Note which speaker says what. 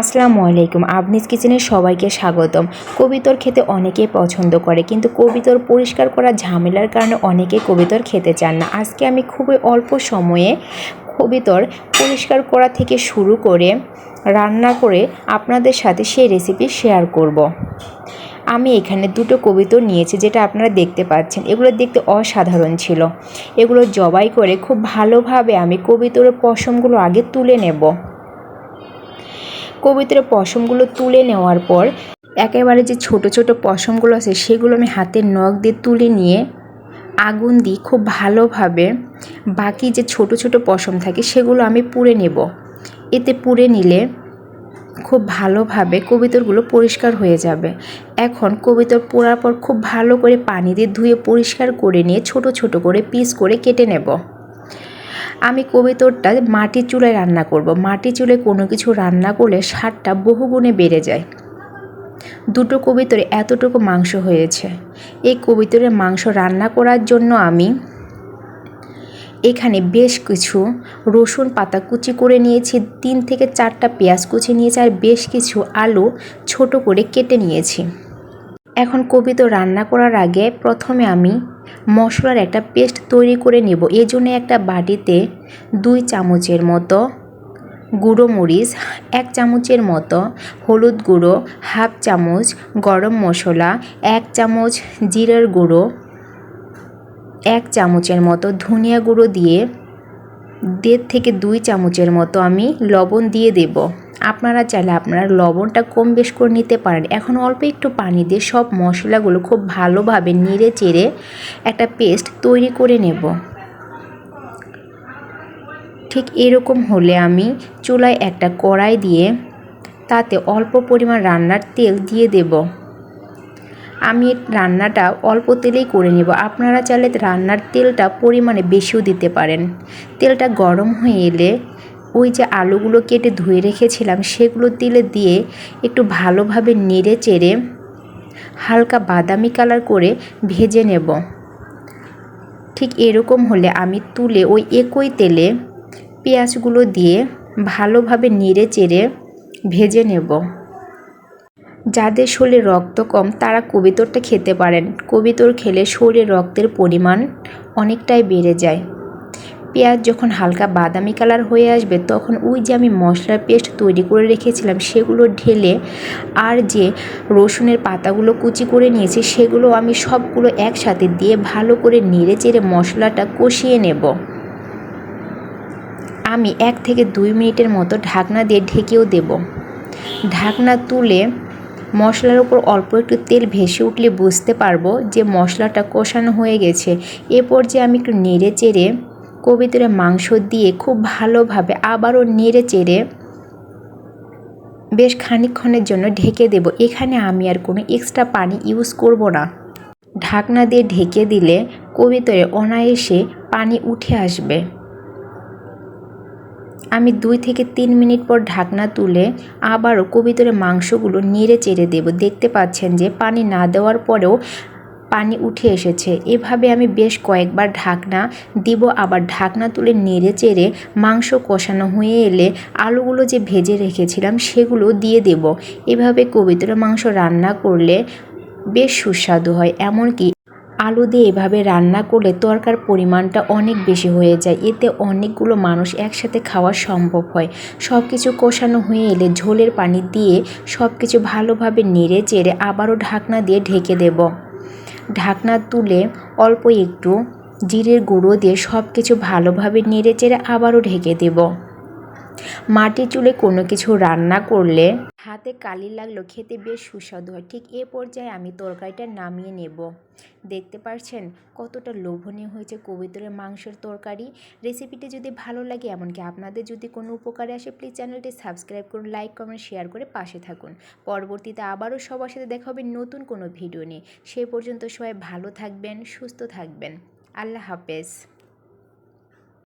Speaker 1: আসসালামু আলাইকুম, আবনিস কিচেনের সবাইকে স্বাগতম। কবিতর খেতে অনেকেই পছন্দ করে, কিন্তু কবিতর পরিষ্কার করা ঝামেলার কারণে অনেকে কবিতর খেতে চান না। আজকে আমি খুবই অল্প সময়ে কবিতর পরিষ্কার করা থেকে শুরু করে রান্না করে আপনাদের সাথে সেই রেসিপি শেয়ার করব। আমি এখানে দুটো কবিতর নিয়েছি, যেটা আপনারা দেখতে পাচ্ছেন। এগুলো দেখতে অসাধারণ ছিল। এগুলো জবাই করে খুব ভালোভাবে আমি কবিতরের পশমগুলো আগে তুলে নেব। কবিতরের পশমগুলো তুলে নেওয়ার পর একেবারে যে ছোট ছোট পশমগুলো আছে, সেগুলো আমি হাতের নখ দিয়ে তুলে নিয়ে আগুন দিই খুব ভালোভাবে। বাকি যে ছোট ছোট পশম থাকে, সেগুলো আমি পুড়ে নেব। এতে পুড়ে নিলে খুব ভালোভাবে কবিতরগুলো পরিষ্কার হয়ে যাবে। এখন কবিতর পোড়ার পর খুব ভালো করে পানি দিয়ে ধুয়ে পরিষ্কার করে নিয়ে ছোট ছোট করে পিস করে কেটে নেব। আমি কবিতরটা মাটির চুলায় রান্না করব। মাটির চুলে কোনো কিছু রান্না করলে স্বাদটা বহুগুণে বেড়ে যায়। দুটো কবিতরে এতটুকু মাংস হয়েছে। এই কবিতরের মাংস রান্না করার জন্য আমি এখানে বেশ কিছু রসুন পাতা কুচি করে নিয়েছি, তিন থেকে চারটা পেঁয়াজ কুচি নিয়েছি, আর বেশ কিছু আলু ছোট করে কেটে নিয়েছি। এখন কবি তো রান্না করার আগে প্রথমে আমি মশলার একটা পেস্ট তৈরি করে নেব। এই জন্য একটা বাটিতে দুই চামচের মতো গুঁড়ো মরিচ, এক চামচের মতো হলুদ গুঁড়ো, হাফ চামচ গরম মশলা, এক চামচ জিরার গুঁড়ো, এক চামচের মতো ধনিয়া গুঁড়ো দিয়ে দেড় থেকে দুই চামচের মতো আমি লবণ দিয়ে দেব। আপনারা চাইলে আপনারা লবণটা কম বেশ করে নিতে পারেন। এখন অল্প একটু পানি দিয়ে সব মশলাগুলো খুব ভালোভাবে নেড়ে চেড়ে একটা পেস্ট তৈরি করে নেব। ঠিক এরকম হলে আমি চুলায় একটা কড়াই দিয়ে তাতে অল্প পরিমাণ রান্নার তেল দিয়ে দেব। আমি রান্নাটা অল্প তেলেই করে নেব। আপনারা চাইলে রান্নার তেলটা পরিমাণে বেশিও দিতে পারেন। তেলটা গরম হয়ে এলে ওই যে আলুগুলো কেটে ধুয়ে রেখেছিলাম, সেগুলো তেলে দিয়ে একটু ভালোভাবে নেড়ে চেড়ে হালকা বাদামি কালার করে ভেজে নেব। ঠিক এরকম হলে আমি তুলে ওই একই তেলে পেঁয়াজগুলো দিয়ে ভালোভাবে নেড়ে চেড়ে ভেজে নেব। যাদের শরীরে রক্ত কম, তারা কবিতরটা খেতে পারেন। কবিতর খেলে শরীরে রক্তের পরিমাণ অনেকটাই বেড়ে যায়। পেঁয়াজ যখন হালকা বাদামি কালার হয়ে আসবে, তখন ওই যে আমি মশলার পেস্ট তৈরি করে রেখেছিলাম, সেগুলো ঢেলে আর যে রসুনের পাতাগুলো কুচি করে নিয়েছি, সেগুলো আমি সবগুলো একসাথে দিয়ে ভালো করে নেড়ে চেড়ে মশলাটা কষিয়ে নেব। আমি এক থেকে দুই মিনিটের মতো ঢাকনা দিয়ে ঢেকেও দেব। ঢাকনা তুলে মশলার উপর অল্প একটু তেল ভেসে উঠলে বুঝতে পারব যে মশলাটা কষানো হয়ে গেছে। এ পর্যায়ে আমি একটু নেড়ে চেড়ে কবিতরে মাংস দিয়ে খুব ভালোভাবে আবারও নেড়ে চেড়ে বেশ খানিকক্ষণের জন্য ঢেকে দেব। এখানে আমি আর কোনো এক্সট্রা পানি ইউজ করব না। ঢাকনা দিয়ে ঢেকে দিলে কবিতরে অনায়াসে পানি উঠে আসবে। আমি দুই থেকে তিন মিনিট পর ঢাকনা তুলে আবারও কবিতরে মাংসগুলো নেড়ে চেড়ে দেব। দেখতে পাচ্ছেন যে পানি না দেওয়ার পরেও পানি উঠে এসেছে। এভাবে আমি বেশ কয়েকবার ঢাকনা দিব, আবার ঢাকনা তুলে নেড়ে চেড়ে মাংস কষানো হয়ে এলে আলুগুলো যে ভেজে রেখেছিলাম সেগুলো দিয়ে দেব। এভাবে কবিতরা মাংস রান্না করলে বেশ সুস্বাদু হয়, এমনকি আলু দিয়ে এভাবে রান্না করলে তরকার পরিমাণটা অনেক বেশি হয়ে যায়। এতে অনেকগুলো মানুষ একসাথে খাওয়া সম্ভব হয়। সব কিছু কষানো হয়ে এলে ঝোলের পানি দিয়ে সব কিছু ভালোভাবে নেড়ে চেড়ে আবারও ঢাকনা দিয়ে ঢেকে দেব। ঢাকনা তুলে অল্প একটু জিরের গুঁড়ো দিয়ে সব কিছু ভালোভাবে নেড়ে চেড়ে আবারও ঢেকে দেব। মাটির চুলে কোনো কিছু রান্না করলে হাতে কালি লাগল, খেতে বেশ সুস্বাদু হয়। ঠিক এ পর্যায়ে আমি তরকারিটা নামিয়ে নেব। দেখতে পাচ্ছেন কতটা লোভনীয় হয়েছে কবিতরের মাংসের তরকারি। রেসিপিটি যদি ভালো লাগে, এমনকি আপনাদের যদি কোনো উপকারে আসে প্লিজ চ্যানেলটি সাবস্ক্রাইব করুন লাইক কমেন্ট শেয়ার করে পাশে থাকুন। পরবর্তীতে আবারও সবার সাথে দেখা হবে নতুন কোনো ভিডিও নিয়ে। সে পর্যন্ত সবাই ভালো থাকবেন, সুস্থ থাকবেন। আল্লাহ হাফেজ।